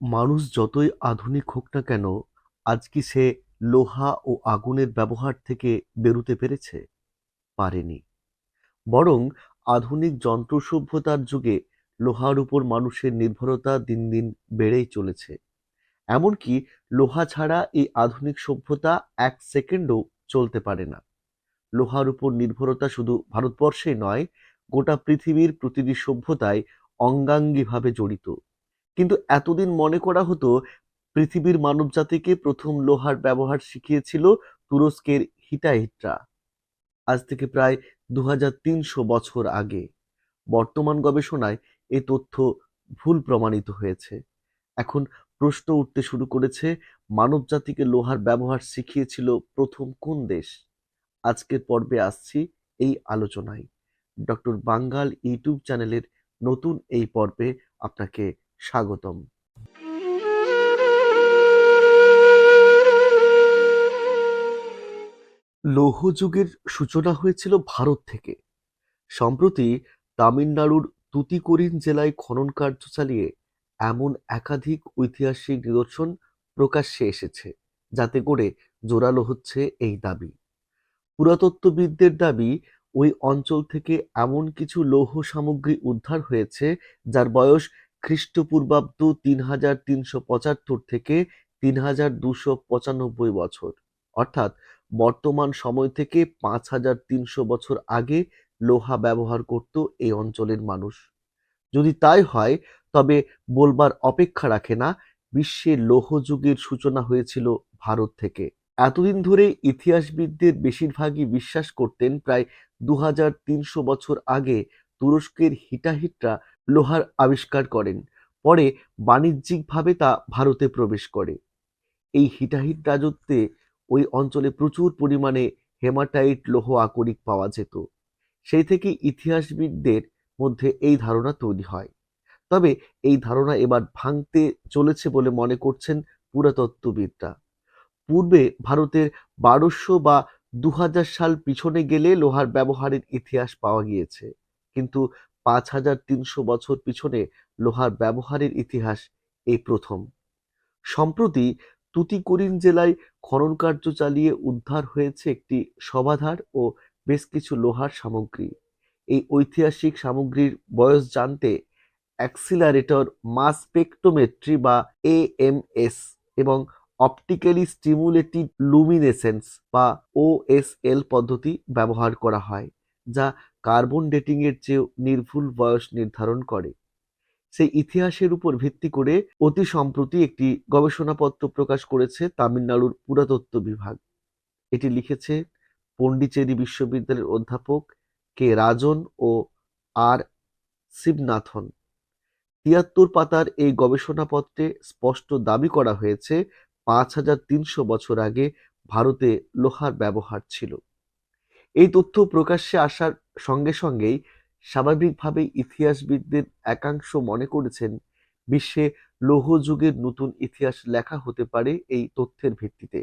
মানুষ যতই আধুনিক হোক না কেন, আজ কি সে লোহা ও আগুনের ব্যবহার থেকে বেরুতে পেরেছে? পারেনি। বরং আধুনিক যন্ত্র সভ্যতার যুগে লোহার উপর মানুষের নির্ভরতা দিন দিন বেড়েই চলেছে। এমনকি লোহা ছাড়া এই আধুনিক সভ্যতা এক সেকেন্ডও চলতে পারে না। লোহার উপর নির্ভরতা শুধু ভারতবর্ষে নয়, গোটা পৃথিবীর প্রতিটি সভ্যতায় অঙ্গাঙ্গিভাবে জড়িত। কিন্তু এতদিন মনে করা হতো পৃথিবীর মানবজাতিকে প্রথম লোহার ব্যবহার শিখিয়েছিল তুরস্কের হিটাহিটরা আজ থেকে প্রায় দু হাজার তিনশো বছর আগে। বর্তমান গবেষণায় এ তথ্য ভুল প্রমাণিত হয়েছে। এখন প্রশ্ন উঠতে শুরু করেছে, মানবজাতিকে লোহার ব্যবহার শিখিয়েছিল প্রথম কোন দেশ? আজকের পর্বে আসছি এই আলোচনায়। ডক্টর বাঙ্গাল ইউটিউব চ্যানেলের নতুন এই পর্বে আপনাকে স্বাগতম। লৌহ যুগের সূচনা হয়েছিল ভারত থেকে। সম্প্রতি তামিলনাড়ুর তুতিকোরিন জেলায় খনন কার্য চালিয়ে এমন একাধিক ঐতিহাসিক নিদর্শন প্রকাশ্যে এসেছে, যাতে করে জোরালো হচ্ছে এই দাবি। পুরাতত্ত্ববিদদের দাবি, ওই অঞ্চল থেকে এমন কিছু লৌহ সামগ্রী উদ্ধার হয়েছে, যার বয়স খ্রিস্টপূর্বাব্দ তিন হাজার তিনশো পঁচাত্তর থেকে তিন হাজার দুশো পঁচানব্বই বছর। অর্থাৎ বর্তমান সময় থেকে পাঁচ হাজার তিনশো বছর আগে লোহা ব্যবহার করত এই অঞ্চলের মানুষ। যদি তাই হয়, তবে বলবার অপেক্ষা রাখে না, বিশ্বে লৌহ যুগের সূচনা হয়েছিল ভারত থেকে। এতদিন ধরে ইতিহাসবিদদের বেশিরভাগই বিশ্বাস করতেন প্রায় দু হাজার তিনশো বছর আগে তুরস্কের হিটাহিটরা লোহার আবিষ্কার করেন। পরে বাণিজ্যিকভাবে তা ভারতে প্রবেশ করে। এই হিটাহিট রাজত্বে ওই অঞ্চলে প্রচুর পরিমাণে হেমাটাইট লৌহ আকরিক পাওয়া যেত। সেই থেকে ইতিহাসবিদদের মধ্যে এই ধারণা তৈরি হয়। তবে এই ধারণা এবার ভাঙতে চলেছে বলে মনে করছেন পুরাতত্ত্ববিদরা। পূর্বে ভারতের বারোশো বা দু হাজার সাল পিছনে গেলে লোহার ব্যবহারের ইতিহাস পাওয়া গিয়েছে। কিন্তু পাঁচ হাজার তিনশো বছর পিছনে লোহার ব্যবহারের ইতিহাস এই প্রথম। সম্প্রতি তুতিকোরিন জেলায় খনন কার্য চালিয়ে উদ্ধার হয়েছে একটি সমাধার ও বেশ কিছু লোহার সামগ্রী। এই ঐতিহাসিক সামগ্রীর বয়স জানতে অ্যাক্সিলারেটর মাস স্পেকট্রোমেট্রি বা এএমএস এবং অপটিক্যালি স্টিমুলেটেড লুমিনেসেন্স বা ওএসএল পদ্ধতি ব্যবহার করা হয়। যা কার্বন ডেটিংয়ের চেয়ে নির্ভুল বয়স নির্ধারণ করে। সেই ইতিহাসের উপর ভিত্তি করে অতি সম্প্রতি একটি গবেষণাপত্র প্রকাশ করেছে তামিলনাড়ুর পুরাতত্ত্ব বিভাগ। এটি লিখেছে, পন্ডিচেরি বিশ্ববিদ্যালয়ের অধ্যাপক কে রাজন ও আর শিবনাথন। তিয়াত্তর পাতার এই গবেষণাপত্রে স্পষ্ট দাবি করা হয়েছে, পাঁচ হাজার তিনশো বছর আগে ভারতে লোহার ব্যবহার ছিল। এই তথ্য প্রকাশ্যে আসার সঙ্গে সঙ্গেই স্বাভাবিকভাবেই ইতিহাসবিদদের একাংশ মনে করেছেন, বিশ্বে লৌহ যুগের নতুন ইতিহাস লেখা হতে পারে এই তথ্যের ভিত্তিতে।